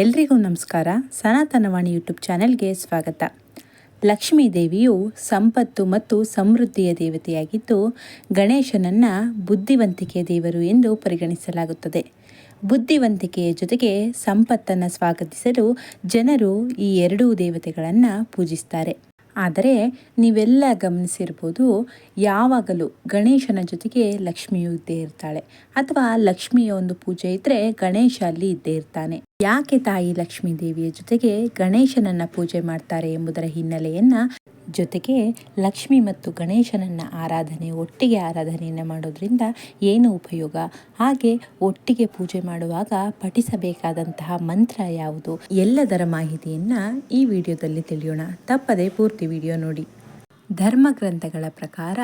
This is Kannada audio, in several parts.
ಎಲ್ರಿಗೂ ನಮಸ್ಕಾರ. ಸನಾತನವಾಣಿ ಯೂಟ್ಯೂಬ್ ಚಾನೆಲ್ಗೆ ಸ್ವಾಗತ. ಲಕ್ಷ್ಮೀ ದೇವಿಯು ಸಂಪತ್ತು ಮತ್ತು ಸಮೃದ್ಧಿಯ ದೇವತೆಯಾಗಿದ್ದು, ಗಣೇಶನನ್ನು ಬುದ್ಧಿವಂತಿಕೆಯ ದೇವರು ಎಂದು ಪರಿಗಣಿಸಲಾಗುತ್ತದೆ. ಬುದ್ಧಿವಂತಿಕೆಯ ಜೊತೆಗೆ ಸಂಪತ್ತನ್ನು ಸ್ವಾಗತಿಸಲು ಜನರು ಈ ಎರಡೂ ದೇವತೆಗಳನ್ನು ಪೂಜಿಸ್ತಾರೆ. ಆದರೆ ನೀವೆಲ್ಲ ಗಮನಿಸಿರ್ಬೋದು, ಯಾವಾಗಲೂ ಗಣೇಶನ ಜೊತೆಗೆ ಲಕ್ಷ್ಮಿಯು ಇದ್ದೇ ಇರ್ತಾಳೆ. ಅಥವಾ ಲಕ್ಷ್ಮಿಯ ಒಂದು ಪೂಜೆ ಇದ್ದರೆ ಗಣೇಶ ಅಲ್ಲಿ ಇದ್ದೇ ಇರ್ತಾನೆ. ಯಾಕೆ ತಾಯಿ ಲಕ್ಷ್ಮೀ ದೇವಿಯ ಜೊತೆಗೆ ಗಣೇಶನನ್ನ ಪೂಜೆ ಮಾಡ್ತಾರೆ ಎಂಬುದರ ಹಿನ್ನೆಲೆಯನ್ನ ಜೊತೆಗೆ ಲಕ್ಷ್ಮಿ ಮತ್ತು ಗಣೇಶನನ್ನ ಆರಾಧನೆ, ಒಟ್ಟಿಗೆ ಆರಾಧನೆಯನ್ನು ಮಾಡೋದ್ರಿಂದ ಏನು ಉಪಯೋಗ? ಹಾಗೆ ಒಟ್ಟಿಗೆ ಪೂಜೆ ಮಾಡುವಾಗ ಪಠಿಸಬೇಕಾದಂತಹ ಮಂತ್ರ ಯಾವುದು? ಎಲ್ಲದರ ಮಾಹಿತಿಯನ್ನ ಈ ವಿಡಿಯೋದಲ್ಲಿ ತಿಳಿಯೋಣ. ತಪ್ಪದೆ ಪೂರ್ತಿ ವಿಡಿಯೋ ನೋಡಿ. ಧರ್ಮಗ್ರಂಥಗಳ ಪ್ರಕಾರ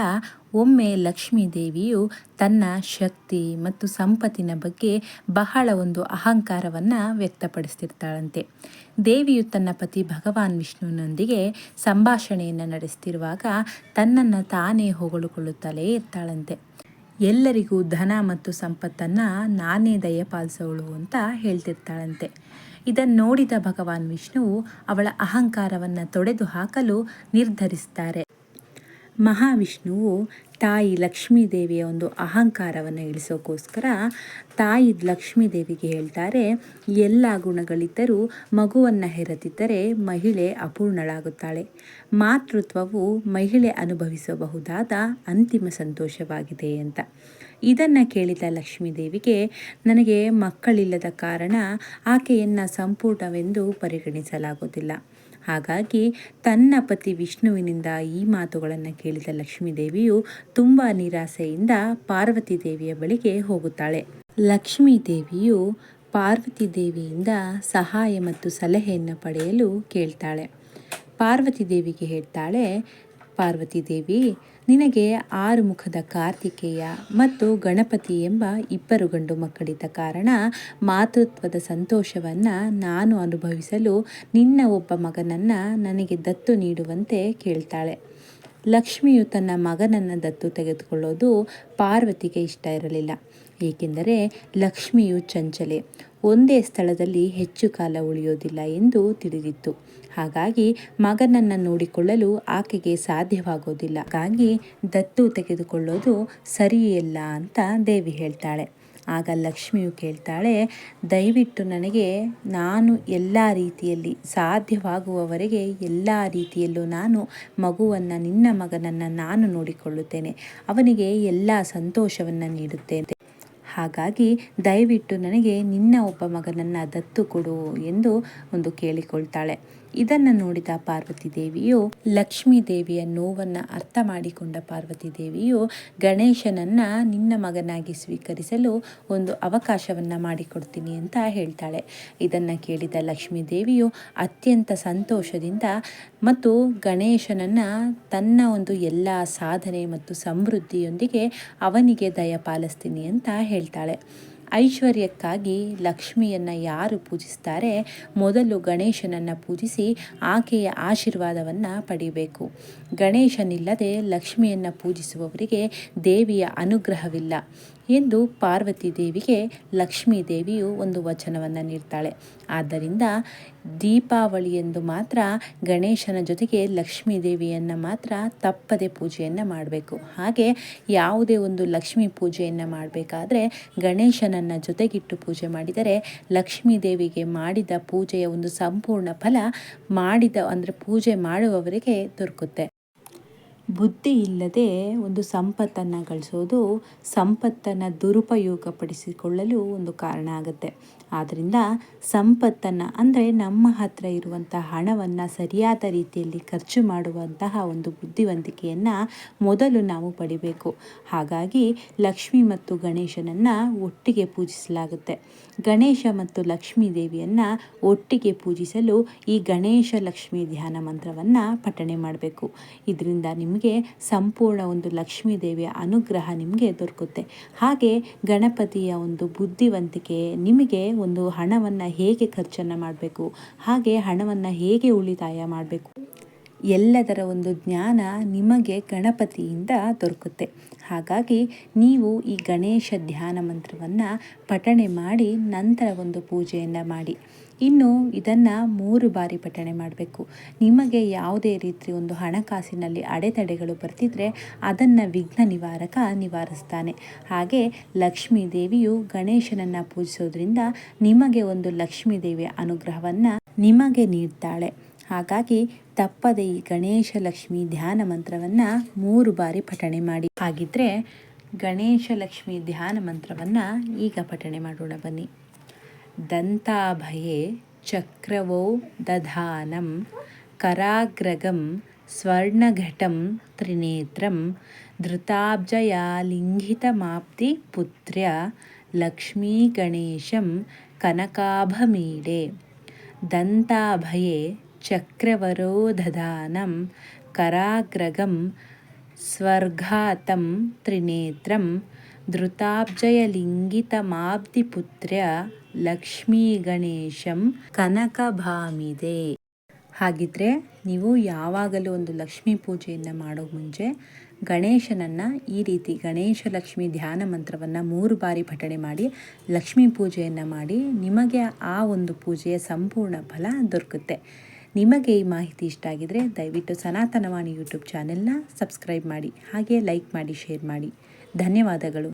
ಒಮ್ಮೆ ಲಕ್ಷ್ಮೀ ದೇವಿಯು ತನ್ನ ಶಕ್ತಿ ಮತ್ತು ಸಂಪತ್ತಿನ ಬಗ್ಗೆ ಬಹಳ ಒಂದು ಅಹಂಕಾರವನ್ನು ವ್ಯಕ್ತಪಡಿಸ್ತಿರ್ತಾಳಂತೆ. ದೇವಿಯು ತನ್ನ ಪತಿ ಭಗವಾನ್ ವಿಷ್ಣುವಿನೊಂದಿಗೆ ಸಂಭಾಷಣೆಯನ್ನು ನಡೆಸ್ತಿರುವಾಗ ತನ್ನನ್ನು ತಾನೇ ಹೊಗಳಿಕೊಳ್ಳುತ್ತಲೇ ಇರ್ತಾಳಂತೆ. ಎಲ್ಲರಿಗೂ ಧನ ಮತ್ತು ಸಂಪತ್ತನ್ನು ನಾನೇ ದಯಪಾಲಿಸೋಳು ಅಂತ ಹೇಳ್ತಿರ್ತಾಳಂತೆ. ಇದನ್ನು ನೋಡಿದ ಭಗವಾನ್ ವಿಷ್ಣುವು ಅವಳ ಅಹಂಕಾರವನ್ನು ತೊಡೆದು ಹಾಕಲು ನಿರ್ಧರಿಸ್ತಾರೆ. ಮಹಾವಿಷ್ಣುವು ತಾಯಿ ಲಕ್ಷ್ಮೀದೇವಿಯ ಒಂದು ಅಹಂಕಾರವನ್ನು ಇಳಿಸೋಕ್ಕೋಸ್ಕರ ತಾಯಿ ಲಕ್ಷ್ಮೀದೇವಿಗೆ ಹೇಳ್ತಾರೆ, ಎಲ್ಲ ಗುಣಗಳಿದ್ದರೂ ಮಗುವನ್ನು ಹೆರತಿದ್ದರೆ ಮಹಿಳೆ ಅಪೂರ್ಣಳಾಗುತ್ತಾಳೆ. ಮಾತೃತ್ವವು ಮಹಿಳೆ ಅನುಭವಿಸಬಹುದಾದ ಅಂತಿಮ ಸಂತೋಷವಾಗಿದೆ ಅಂತ. ಇದನ್ನು ಕೇಳಿದ ಲಕ್ಷ್ಮೀದೇವಿಗೆ, ನನಗೆ ಮಕ್ಕಳಿಲ್ಲದ ಕಾರಣ ಆಕೆಯನ್ನು ಸಂಪೂರ್ಣವೆಂದು ಪರಿಗಣಿಸಲಾಗುವುದಿಲ್ಲ. ಹಾಗಾಗಿ ತನ್ನ ಪತಿ ವಿಷ್ಣುವಿನಿಂದ ಈ ಮಾತುಗಳನ್ನು ಕೇಳಿದ ಲಕ್ಷ್ಮೀದೇವಿಯು ತುಂಬ ನಿರಾಸೆಯಿಂದ ಪಾರ್ವತಿ ದೇವಿಯ ಬಳಿಗೆ ಹೋಗುತ್ತಾಳೆ. ಲಕ್ಷ್ಮೀ ದೇವಿಯು ಪಾರ್ವತಿ ದೇವಿಯಿಂದ ಸಹಾಯ ಮತ್ತು ಸಲಹೆಯನ್ನು ಪಡೆಯಲು ಕೇಳ್ತಾಳೆ. ಪಾರ್ವತಿ ದೇವಿಗೆ ಹೇಳ್ತಾಳೆ, ಪಾರ್ವತಿ ದೇವಿ ನಿನಗೆ ಆರು ಮುಖದ ಕಾರ್ತಿಕೇಯ ಮತ್ತು ಗಣಪತಿ ಎಂಬ ಇಬ್ಬರು ಗಂಡು ಮಕ್ಕಳಿದ್ದ ಕಾರಣ ಮಾತೃತ್ವದ ಸಂತೋಷವನ್ನು ನಾನು ಅನುಭವಿಸಲು ನಿನ್ನ ಒಬ್ಬ ಮಗನನ್ನು ನನಗೆ ದತ್ತು ನೀಡುವಂತೆ ಕೇಳ್ತಾಳೆ. ಲಕ್ಷ್ಮಿಯು ತನ್ನ ಮಗನನ್ನು ದತ್ತು ತೆಗೆದುಕೊಳ್ಳೋದು ಪಾರ್ವತಿಗೆ ಇಷ್ಟ ಇರಲಿಲ್ಲ. ಏಕೆಂದರೆ ಲಕ್ಷ್ಮಿಯು ಚಂಚಲೆ. ಒಂದೇ ಸ್ಥಳದಲ್ಲಿ ಹೆಚ್ಚು ಕಾಲ ಉಳಿಯೋದಿಲ್ಲ ಎಂದು ತಿಳಿದಿತ್ತು. ಹಾಗಾಗಿ ಮಗನನ್ನು ನೋಡಿಕೊಳ್ಳಲು ಆಕೆಗೆ ಸಾಧ್ಯವಾಗೋದಿಲ್ಲ. ಹಾಗಾಗಿ ದತ್ತು ತೆಗೆದುಕೊಳ್ಳೋದು ಸರಿಯಲ್ಲ ಅಂತ ದೇವಿ ಹೇಳ್ತಾಳೆ. ಆಗ ಲಕ್ಷ್ಮಿಯು ಕೇಳ್ತಾಳೆ, ದಯವಿಟ್ಟು ನನಗೆ, ನಾನು ಎಲ್ಲ ರೀತಿಯಲ್ಲಿ ಸಾಧ್ಯವಾಗುವವರೆಗೆ ಎಲ್ಲ ರೀತಿಯಲ್ಲೂ ನಾನು ಮಗುವನ್ನು, ನಿನ್ನ ಮಗನನ್ನು ನಾನು ನೋಡಿಕೊಳ್ಳುತ್ತೇನೆ. ಅವನಿಗೆ ಎಲ್ಲ ಸಂತೋಷವನ್ನು ನೀಡುತ್ತೇನೆ. ಹಾಗಾಗಿ ದಯವಿಟ್ಟು ನನಗೆ ನಿನ್ನ ಒಬ್ಬ ಮಗನನ್ನು ದತ್ತು ಕೊಡು ಎಂದು ಒಂದು ಕೇಳಿಕೊಳ್ತಾಳೆ. ಇದನ್ನು ನೋಡಿದ ಪಾರ್ವತಿ ದೇವಿಯು ಲಕ್ಷ್ಮೀ ದೇವಿಯ ನೋವನ್ನು ಅರ್ಥ ಮಾಡಿಕೊಂಡ ಪಾರ್ವತಿ ದೇವಿಯು ಗಣೇಶನನ್ನ ನಿನ್ನ ಮಗನಾಗಿ ಸ್ವೀಕರಿಸಲು ಒಂದು ಅವಕಾಶವನ್ನು ಮಾಡಿಕೊಡ್ತೀನಿ ಅಂತ ಹೇಳ್ತಾಳೆ. ಇದನ್ನು ಕೇಳಿದ ಲಕ್ಷ್ಮೀ ದೇವಿಯು ಅತ್ಯಂತ ಸಂತೋಷದಿಂದ ಮತ್ತು ಗಣೇಶನನ್ನ ತನ್ನ ಒಂದು ಎಲ್ಲ ಸಾಧನೆ ಮತ್ತು ಸಮೃದ್ಧಿಯೊಂದಿಗೆ ಅವನಿಗೆ ದಯ ಪಾಲಿಸ್ತೀನಿ ಅಂತ ಹೇಳ್ತಾಳೆ. ಐಶ್ವರ್ಯಕ್ಕಾಗಿ ಲಕ್ಷ್ಮಿಯನ್ನು ಯಾರು ಪೂಜಿಸ್ತಾರೆ? ಮೊದಲು ಗಣೇಶನನ್ನು ಪೂಜಿಸಿ ಆಕೆಯ ಆಶೀರ್ವಾದವನ್ನು ಪಡಿಬೇಕು. ಗಣೇಶನಿಲ್ಲದೆ ಲಕ್ಷ್ಮಿಯನ್ನು ಪೂಜಿಸುವವರಿಗೆ ದೇವಿಯ ಅನುಗ್ರಹವಿಲ್ಲ. ಎಂದು ಪಾರ್ವತಿ ದೇವಿಗೆ ಲಕ್ಷ್ಮೀ ದೇವಿಯು ಒಂದು ವಚನವನ್ನು ನೀಡ್ತಾಳೆ. ಆದ್ದರಿಂದ ದೀಪಾವಳಿ ಎಂದು ಮಾತ್ರ ಗಣೇಶನ ಜೊತೆಗೆ ಲಕ್ಷ್ಮೀ ದೇವಿಯನ್ನು ಮಾತ್ರ ತಪ್ಪದೆ ಪೂಜೆಯನ್ನು ಮಾಡಬೇಕು. ಹಾಗೆ ಯಾವುದೇ ಒಂದು ಲಕ್ಷ್ಮೀ ಪೂಜೆಯನ್ನು ಮಾಡಬೇಕಾದ್ರೆ ಗಣೇಶನನ್ನು ಜೊತೆಗಿಟ್ಟು ಪೂಜೆ ಮಾಡಿದರೆ ಲಕ್ಷ್ಮೀ ದೇವಿಗೆ ಮಾಡಿದ ಪೂಜೆಯ ಒಂದು ಸಂಪೂರ್ಣ ಫಲ ಮಾಡಿದ ಅಂದರೆ ಪೂಜೆ ಮಾಡುವವರಿಗೆ ದೊರಕುತ್ತೆ. ಬುದ್ಧಿ ಇಲ್ಲದೆ ಒಂದು ಸಂಪತ್ತನ್ನು ಗಳಿಸೋದು ಸಂಪತ್ತನ್ನು ದುರುಪಯೋಗಪಡಿಸಿಕೊಳ್ಳಲು ಒಂದು ಕಾರಣ ಆಗುತ್ತೆ. ಆದ್ದರಿಂದ ಸಂಪತ್ತನ್ನು ಅಂದರೆ ನಮ್ಮ ಹತ್ರ ಇರುವಂಥ ಹಣವನ್ನು ಸರಿಯಾದ ರೀತಿಯಲ್ಲಿ ಖರ್ಚು ಮಾಡುವಂತಹ ಒಂದು ಬುದ್ಧಿವಂತಿಕೆಯನ್ನು ಮೊದಲು ನಾವು ಪಡಿಬೇಕು. ಹಾಗಾಗಿ ಲಕ್ಷ್ಮಿ ಮತ್ತು ಗಣೇಶನನ್ನು ಒಟ್ಟಿಗೆ ಪೂಜಿಸಲಾಗುತ್ತೆ. ಗಣೇಶ ಮತ್ತು ಲಕ್ಷ್ಮೀ ದೇವಿಯನ್ನು ಒಟ್ಟಿಗೆ ಪೂಜಿಸಲು ಈ ಗಣೇಶ ಲಕ್ಷ್ಮೀ ಧ್ಯಾನ ಮಂತ್ರವನ್ನು ಪಠಣೆ ಮಾಡಬೇಕು. ಇದರಿಂದ ನಿಮಗೆ ಸಂಪೂರ್ಣ ಒಂದು ಲಕ್ಷ್ಮೀ ದೇವಿಯ ಅನುಗ್ರಹ ನಿಮಗೆ ದೊರಕುತ್ತೆ. ಹಾಗೆ ಗಣಪತಿಯ ಒಂದು ಬುದ್ಧಿವಂತಿಕೆ ನಿಮಗೆ ಒಂದು ಹಣವನ್ನು ಹೇಗೆ ಖರ್ಚನ್ನು ಮಾಡಬೇಕು, ಹಾಗೆ ಹಣವನ್ನು ಹೇಗೆ ಉಳಿತಾಯ ಮಾಡಬೇಕು, ಎಲ್ಲದರ ಒಂದು ಜ್ಞಾನ ನಿಮಗೆ ಗಣಪತಿಯಿಂದ ದೊರಕುತ್ತೆ. ಹಾಗಾಗಿ ನೀವು ಈ ಗಣೇಶ ಧ್ಯಾನ ಮಂತ್ರವನ್ನು ಪಠಣೆ ಮಾಡಿ ನಂತರ ಒಂದು ಪೂಜೆಯನ್ನು ಮಾಡಿ. ಇನ್ನು ಇದನ್ನು ಮೂರು ಬಾರಿ ಪಠಣೆ ಮಾಡಬೇಕು. ನಿಮಗೆ ಯಾವುದೇ ರೀತಿ ಒಂದು ಹಣಕಾಸಿನಲ್ಲಿ ಅಡೆತಡೆಗಳು ಬರ್ತಿದ್ರೆ ಅದನ್ನು ವಿಘ್ನ ನಿವಾರಕ ನಿವಾರಿಸ್ತಾನೆ. ಹಾಗೆ ಲಕ್ಷ್ಮೀ ದೇವಿಯು ಗಣೇಶನನ್ನು ಪೂಜಿಸೋದ್ರಿಂದ ನಿಮಗೆ ಒಂದು ಲಕ್ಷ್ಮೀ ದೇವಿಯ ಅನುಗ್ರಹವನ್ನು ನಿಮಗೆ ನೀಡ್ತಾಳೆ. ಹಾಗಾಗಿ ತಪ್ಪದೆ ಈ ಗಣೇಶ ಲಕ್ಷ್ಮಿ ಧ್ಯಾನ ಮಂತ್ರವನ್ನು ಮೂರು ಬಾರಿ ಪಠಣೆ ಮಾಡಿ. ಹಾಗಿದ್ರೆ ಗಣೇಶ ಲಕ್ಷ್ಮಿ ಧ್ಯಾನ ಮಂತ್ರವನ್ನು ಈಗ ಪಠಣೆ ಮಾಡೋಣ ಬನ್ನಿ. दन्ताभये चक्रवो दधानं कराग्रगं स्वर्णघटं त्रिनेत्रं धृताब्जयालिङ्गितमाप्तिपुत्र्या लक्ष्मीगणेशं कनकाभमीडे। दन्ताभये चक्रवरोधानं कराग्रगं स्वर्घातं त्रिनेत्रं ತ್ರಿನೇತ್ರಂ ಧೃತಾಬ್ಜಯಲಿಂಗಿತಮಾಬ್ದಿಪುತ್ರ್ಯ ಲಕ್ಷ್ಮೀ ಗಣೇಶಂ ಕನಕಭಾಮಿದೆ. ಹಾಗಿದ್ರೆ ನೀವು ಯಾವಾಗಲೂ ಒಂದು ಲಕ್ಷ್ಮೀ ಪೂಜೆಯನ್ನು ಮಾಡೋ ಮುಂಚೆ ಗಣೇಶನನ್ನು ಈ ರೀತಿ ಗಣೇಶ ಲಕ್ಷ್ಮಿ ಧ್ಯಾನ ಮಂತ್ರವನ್ನು ಮೂರು ಬಾರಿ ಪಠಣೆ ಮಾಡಿ, ಲಕ್ಷ್ಮೀ ಪೂಜೆಯನ್ನು ಮಾಡಿ ನಿಮಗೆ ಆ ಒಂದು ಪೂಜೆಯ ಸಂಪೂರ್ಣ ಫಲ ದೊರಕುತ್ತೆ. ನಿಮಗೆ ಈ ಮಾಹಿತಿ ಇಷ್ಟ ಆಗಿದರೆ ದಯವಿಟ್ಟು ಸನಾತನವಾಣಿ ಯೂಟ್ಯೂಬ್ ಚಾನೆಲ್ನ ಸಬ್ಸ್ಕ್ರೈಬ್ ಮಾಡಿ, ಹಾಗೆ ಲೈಕ್ ಮಾಡಿ, ಶೇರ್ ಮಾಡಿ. ಧನ್ಯವಾದಗಳು.